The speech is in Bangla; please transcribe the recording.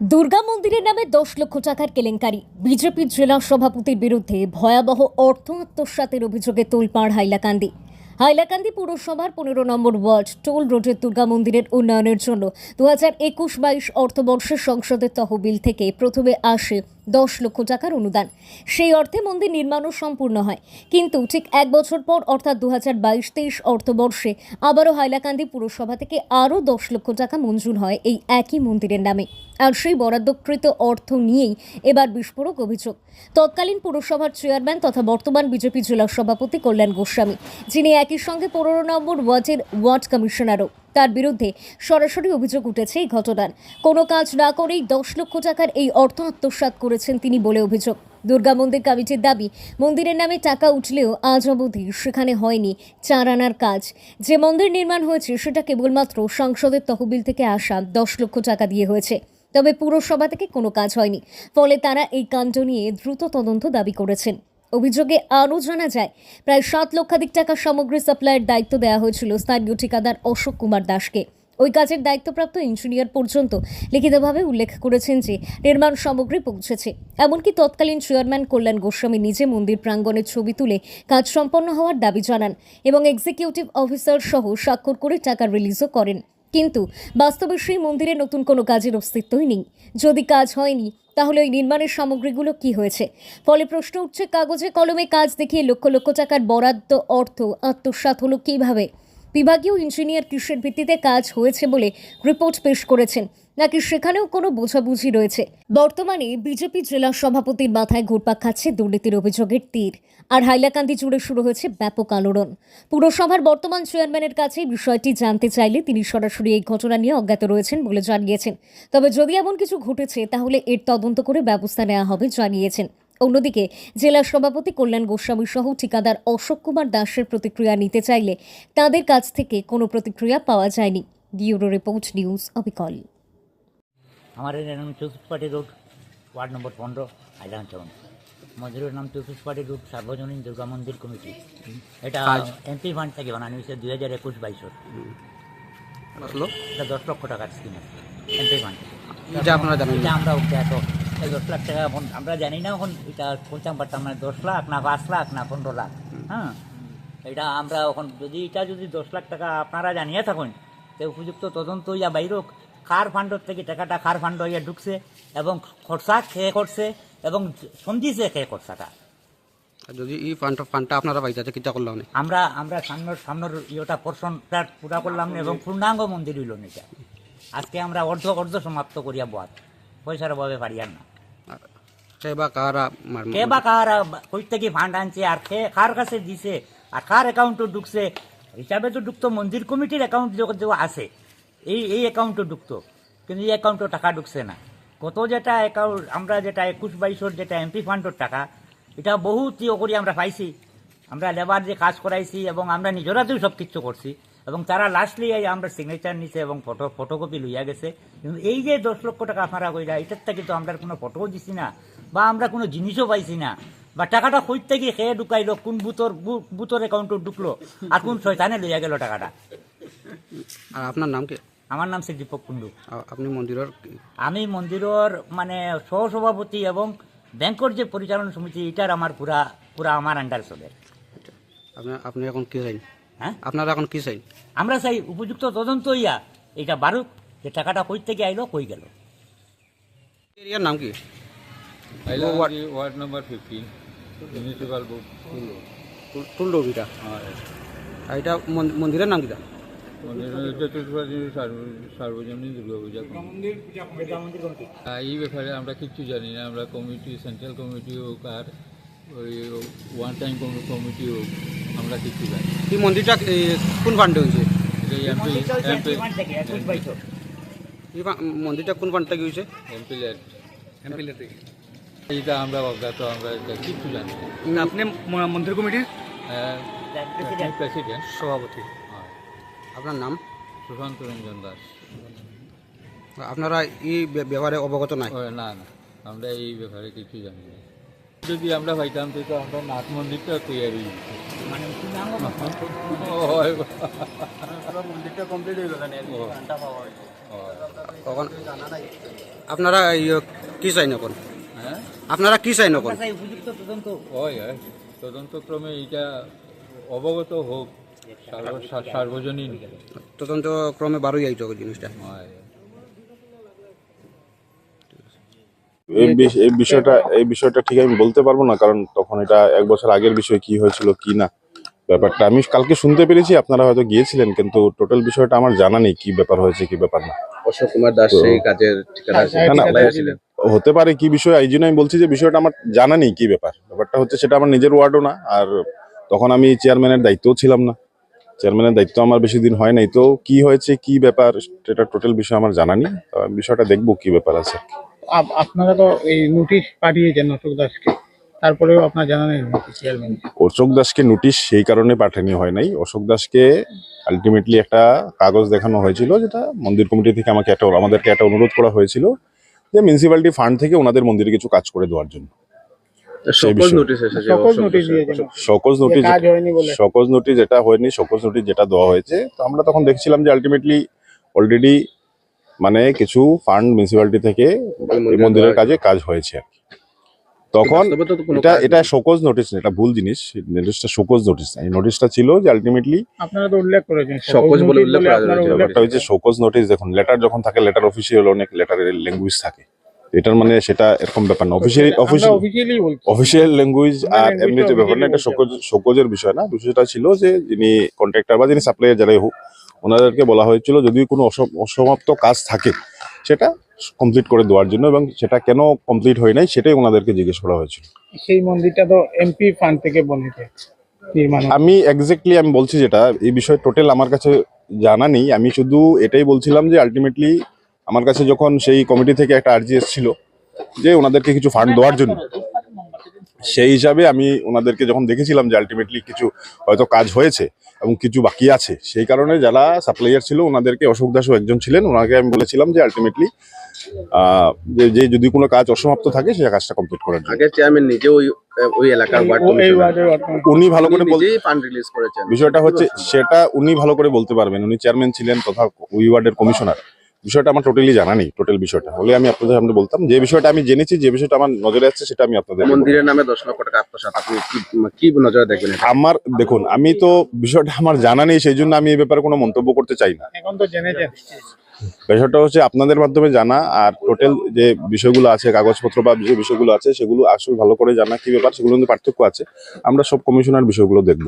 দুর্গা মন্দিরের নামে দশ লক্ষ টাকার কেলেঙ্কারি। বিজেপি জেলা সভাপতির বিরুদ্ধে ভয়াবহ অর্থ আত্মসাতের অভিযোগে তোলপাড় হাইলাকান্দি। হাইলাকান্দি পুরসভার পনেরো নম্বর ওয়ার্ড টোল রোডের দুর্গা মন্দিরের উন্নয়নের জন্য দু হাজার একুশ বাইশ অর্থবর্ষের সংসদের তহবিল থেকে প্রথমে আসে দশ লক্ষ টাকার অনুদান। সেই অর্থে মন্দির নির্মাণও সম্পূর্ণ হয়। কিন্তু ঠিক এক বছর পর, অর্থাৎ দু হাজার বাইশ তেইশ অর্থবর্ষে, আবারও হাইলাকান্দি পুরসভা থেকে আরও দশ লক্ষ টাকা মঞ্জুর হয় এই একই মন্দিরের নামে। আর সেই বরাদ্দকৃত অর্থ নিয়েই এবার বিস্ফোরক অভিযোগ। তৎকালীন পুরসভার চেয়ারম্যান তথা বর্তমান বিজেপি জেলা সভাপতি কল্যাণ গোস্বামী, যিনি একই সঙ্গে পনেরো নম্বর ওয়ার্ডের ওয়ার্ড কমিশনারও। তার বিরুদ্ধে সরাসরি অভিযোগ উঠেছে এই ঘটনার। কোনো কাজ না করেই দশ লক্ষ টাকার এই অর্থ আত্মসাৎ করেছেন তিনি বলে অভিযোগ। দুর্গা মন্দির কমিটির দাবি, মন্দিরের নামে টাকা উঠলেও আজ অবধি সেখানে হয়নি চার আনার কাজ। যে মন্দির নির্মাণ হয়েছে সেটা কেবলমাত্র সংসদের তহবিল থেকে আসা দশ লক্ষ টাকা দিয়ে হয়েছে। তবে পুরসভা থেকে কোনো কাজ হয়নি। ফলে তারা এই কাণ্ড নিয়ে দ্রুত তদন্ত দাবি করেছেন। অভিযোগে আরও জানা যায়, প্রায় সাত লক্ষাধিক টাকা সামগ্রী সাপ্লাইয়ের দায়িত্ব দেওয়া হয়েছিল স্থানীয় ঠিকাদার অশোক কুমার দাসকে। ওই কাজের দায়িত্বপ্রাপ্ত ইঞ্জিনিয়ার পর্যন্ত লিখিতভাবে উল্লেখ করেছেন যে, নির্মাণ সামগ্রী পৌঁছেছে। এমনকি তৎকালীন চেয়ারম্যান কল্যাণ গোস্বামী নিজে মন্দির প্রাঙ্গণের ছবি তুলে কাজ সম্পন্ন হওয়ার দাবি জানান এবং এক্সিকিউটিভ অফিসার সহ স্বাক্ষর করে টাকা রিলিজও করেন। কিন্তু বাস্তবে সেই মন্দিরে নতুন কোনো কাজের অস্তিত্বই নেই। যদি কাজ হয়নি, তাহলে ওই নির্মাণের সামগ্রীগুলো কি হয়েছে? ফলে প্রশ্ন উঠছে, কাগজে কলমে কাজ দেখিয়ে লক্ষ লক্ষ টাকার বরাদ্দ, অর্থ, আত্মসাত হলো কীভাবে? বিভাগীয় ইঞ্জিনিয়ার কিসের ভিত্তিতে কাজ হয়েছে বলে রিপোর্ট পেশ করেছেন। নাকি সেখানেও কোনো বোঝাবুঝি রয়েছে? বর্তমানে বিজেপি জেলা সভাপতির মাথায় ঘুরপাক খাচ্ছে দুর্নীতির অভিযোগের তীর। আর হাইলাকান্দি জুড়ে শুরু হয়েছে ব্যাপক আলোড়ন। পুরসভার বর্তমান চেয়ারম্যানের কাছে বিষয়টি জানতে চাইলে তিনি সরাসরি এই ঘটনা নিয়ে অজ্ঞাত রয়েছেন বলে জানিয়েছেন। তবে যদি এমন কিছু ঘটেছে, তাহলে এর তদন্ত করে ব্যবস্থা নেওয়া হবে, জানিয়েছেন। অন্যদিকে জেলা সভাপতি কল্যাণ গোস্বামী সহ ঠিকাদার অশোক কুমার দাসের প্রতিক্রিয়া নিতে চাইলে তাদের কাছ থেকে কোনো প্রতিক্রিয়া পাওয়া যায়নি। ব্যুরো রিপোর্ট নিউজ অবিকল। আমার এর নাম চৌষট্টি রোড ওয়ার্ড নম্বর পনেরো হাইলান টাউন। মন্দিরের নাম চৌষট্টি রোড সার্বজনীন দুর্গা মন্দির কমিটি। এটা এমপি ফান্ড থেকে বানানো হয়েছে দুই হাজার একুশ আসলো? এটা দশ লক্ষ টাকার স্কিম আছে এমপি ফান্ড। এটা। আমরা উঠে এত এই দশ লাখ টাকা এখন আমরা জানি না এখন এটা বলতাম পারতাম না দশ লাখ না পাঁচ লাখ না পনেরো লাখ হ্যাঁ? এটা আমরা এখন যদি এটা যদি দশ লাখ টাকা আপনারা জানিয়ে থাকুন তো উপযুক্ত তদন্ত ইয়া বাইরেও কার ফান্ডর থেকে টাকাটা কার ফান্ড ইয়া ঢুকছে এবং খরচা খেয়ে করছে এবং সঞ্জিছে খেয়ে খরচাটা? যদি এই ফান্ড ফান্ডটা আপনারা পাইছে কিটা করলাম না আমরা আমরা সামনের সামনের ইয়েটা পোর্শনটা পুরা করলাম না এবং পূর্ণাঙ্গ মন্দির হইল না এটা। আজকে আমরা অর্ধ অর্ধ সমাপ্ত করিয়া বাদ পয়সার অভাবে পারিয়ার না। আর সে বা কারা মার- কে কই থেকে ফান্ড আনছে আর কার কাছে দিছে আর কার অ্যাকাউন্টে ঢুকছে হিসাবে তো ঢুকতো মন্দির কমিটির অ্যাকাউন্ট যে আছে এই এই অ্যাকাউন্টে ঢুকতো কিন্তু এই অ্যাকাউন্টে টাকা ঢুকছে না কত যেটা অ্যাকাউন্ট আমরা যেটা একুশ বাইশর যেটা এমপি ফান্ডের টাকা এটা বহুত ইয়ে করি আমরা পাইছি আমরা লেবার যে কাজ করাইছি এবং আমরা নিজেরাতেও সব কিছু করছি এবং তারা লাস্টলি এই আমরা সিগনেচার নিছে এবং ফটো ফটোকপি লইয়া গেছে। কিন্তু এই যে দশ লক্ষ টাকা আপনারা কইরা এটার থেকে তো আমরা কোনো ফটোও দিছি না বা আমরা কোনো জিনিসও পাইছি না। বা টাকাটা কই থেকে খেয়ে ঢুকাইলো কোন বুতর বুতর অ্যাকাউন্টে ঢুকলো আর কোন শয়তানে লইয়া গেল টাকাটা? আর আপনার নাম কি? আমার নাম শ্রী দীপক কুণ্ডু। আপনি মন্দিরের আমি মন্দিরের মানে সহসভাপতি এবং ব্যাংকের যে পরিচালনা সমিতি এটার আমার পুরা পুরা আমার আন্ডার চলে। আপনি আপনি এখন কি চাইন হ্যাঁ? আপনারা এখন কি চাই? আমরা চাই উপযুক্ত তদন্ত ইয়া। এটা বারুক যে টাকাটা কই থেকে আইলো কই গেল? এরিয়ার নাম কি? ওয়ার্ড নাম্বার ফিফটিন মিউনিসিপাল বুক টুলডো। এটা আর এটা মন- মন্দিরের নাম কিটা চতুর্থী সার্বজনীন দুর্গা পূজা এই ব্যাপারে আমরা কিচ্ছু জানি না। আমরা কমিটি সেন্ট্রাল কমিটি হোক আর ওই ওয়ান টাইম কমিটি হোক আমরা কিচ্ছু জানি। এই মন্দিরটা এ, কোন ফান্ডে হয়েছে? এটা এমপি এমপি এই ফা- মন্দিরটা কোন ফান্ড থেকে হয়েছে? এমপি ল্যাড এইটা আমরা অজ্ঞাত আমরা এটা কিচ্ছু জানি না। আপনি ম- মন্দির কমিটির? হ্যাঁ, প্রেসিডেন্ট। সভাপতি। হয়। আপনার নাম? সুশান্ত রঞ্জন দাস। আপনারা এই ব্য- ব্যাপারে অবগত নাই? ও, না না আমরা এই ব্যাপারে কিছু জানি না। যদি আমরা পাইতাম তো আমরা নাথ মন্দিরটা তৈরি মানে আপনারা ইয়ে কি চাই এখন? আপনারা কি চাই এখন? উপযুক্ত তদন্ত। হয় হয় তদন্তক্রমে এটা অবগত হোক সার্বজনীন। তদন্ত ক্রমে বারোই আইতো জিনিসটা। হয়। এই বিষ- এই বিষয়টা এই বিষয়টা ঠিক আমি বলতে পারব না কারণ তখন এটা এক বছর আগের বিষয় কি হয়েছিল কি না। ব্যাপারটা আমি কালকে শুনতে পেরেছি আপনারা হয়তো গিয়েছিলেন কিন্তু টোটাল বিষয়টা আমার জানা নেই কি ব্যাপার হয়েছে কি ব্যাপার না। অশোক কুমার দাস সেই কাজের ঠিকাদার না, না, সাপ্লায়ার ছিলেন হতে পারে কি বিষয় এই জন্য আমি বলছি যে বিষয়টা আমার জানা নেই কি ব্যাপার। ব্যাপারটা হচ্ছে সেটা আমার নিজের ওয়ার্ডও না আর তখন আমি চেয়ারম্যানের দায়িত্বও ছিলাম না। চেয়ারম্যানের দায়িত্ব আমার বেশি দিন হয় নাই তো কি হয়েছে কি ব্যাপার সেটা টোটাল বিষয় আমার জানা নেই। বিষয়টা দেখব কি ব্যাপার আছে আপনারা তো এই নোটিশ পাঠিয়েছেন অশোক দাসকে। তারপরেও আপনার জানা নেই চেয়ারম্যান অশোক দাসকে নোটিশ সেই কারণে পাঠানো হয় নাই। অশোক দাসকে আলটিমেটলি একটা কাগজ দেখানো হয়েছিল যেটা মন্দির কমিটি থেকে আমাকে একটা আমাদেরকে একটা অনুরোধ করা হয়েছিল যে মিউনিসিপ্যালিটি ফান্ড থেকে ওনাদের মন্দিরে কিছু কাজ করে দেওয়ার জন্য। সেই সকল নোটিশ সকল নোটিশ দাসের। দিয়েছেন। সকজ নোটিশ নোটিশ যেটা হয়নি সকজ নোটিশ যেটা দেওয়া হয়েছে তো আমরা তখন দেখছিলাম যে আলটিমেটলি অলরেডি মানে কিছু ফান্ড মিউনিসিপ্যালিটি থেকে এই মন্দিরের কাজে। কাজ হয়েছে। আর কি। তখন এটা এটা শোকজ নোটিশ না এটা ভুল জিনিস। নোটিশটা শোকজ নোটিশ না এই নোটিশটা ছিল যে আলটিমেটলি আপনারা তো উল্লেখ করেছেন সকজ বলে উল্লেখ করা হয়েছে। ব্যাপারটা হচ্ছে শোকজ নোটিশ দেখুন লেটার যখন থাকে লেটার অফিসিয়াল অনেক লেটারের ল্যাঙ্গুয়েজ থাকে। এটার মানে সেটা এরকম ব্যাপার না। অফিসিয়াল অফিসিয়াল অফিসিয়ালি ল্যাঙ্গুয়েজ আর এমনিতে ব্যাপার না এটা শোকজ শোকজের বিষয় না। বিষয়টা ছিল যে যিনি কন্ট্রাক্টর বা যিনি সাপ্লায়ার যারাই হোক ওনাদেরকে বলা হয়েছিল যদি কোনো অসম- অসমাপ্ত কাজ থাকে সেটা কমপ্লিট করে দেওয়ার জন্য এবং সেটা কেন কমপ্লিট হয় নাই সেটাই ওনাদেরকে জিজ্ঞেস করা হয়েছিল। সেই মন্দিরটা তো এমপি ফান্ড থেকে বনেছে আমি এক্স্যাক্টলি আমি বলছি যেটা এই বিষয়ে টোটাল আমার কাছে জানা নেই। আমি শুধু এটাই বলছিলাম যে আলটিমেটলি আমার কাছে যখন সেই কমিটি থেকে একটা আর্জি এসেছিল যে ওনাদেরকে কিছু ফান্ড দেওয়ার জন্য। সেই হিসাবে আমি ওনাদেরকে যখন দেখেছিলাম যে আলটিমেটলি কিছু হয়তো কাজ হয়েছে এবং কিছু বাকি আছে সেই কারণে যারা সাপ্লাইয়ার ছিল ওনাদেরকে অশোক দাসও একজন ছিলেন ওনাকে আমি বলেছিলাম যে আলটিমেটলি যে যে যদি কোনো কাজ অসমাপ্ত থাকে সেই কাজটা কমপ্লিট করার জন্য। আগে চেয়ারম্যান নিজে ওই ওই এলাকার। উনি ভালো করে বল ফান্ড রিলিজ করেছেন। বিষয়টা হচ্ছে সেটা উনি ভালো করে বলতে পারবেন। উনি চেয়ারম্যান ছিলেন তথা ওই ওয়ার্ডের কমিশনার বিষয়টা আমার টোটালি জানা নেই টোটাল বিষয়টা। হলে আমি আপনাদের সামনে বলতাম যে বিষয়টা আমি জেনেছি যে বিষয়টা আমার নজরে আসছে সেটা আমি আপনাদের মন্দিরের নামে দশ লক্ষ টাকা আত্মসাৎ আপনি কি কি নজরে দেখবেন আমার দেখুন আমি তো বিষয়টা আমার জানা নেই সেই জন্য আমি এই ব্যাপারে কোনো মন্তব্য করতে চাই না। এখন তো জেনেছেন বিষয়টা হচ্ছে আপনাদের মাধ্যমে জানা আর টোটাল যে বিষয়গুলো আছে কাগজপত্র বা যে বিষয়গুলো আছে সেগুলো আসলে ভালো করে জানা কি ব্যাপার সেগুলো কিন্তু পার্থক্য আছে। আমরা সব কমিশনার বিষয়গুলো দেখব।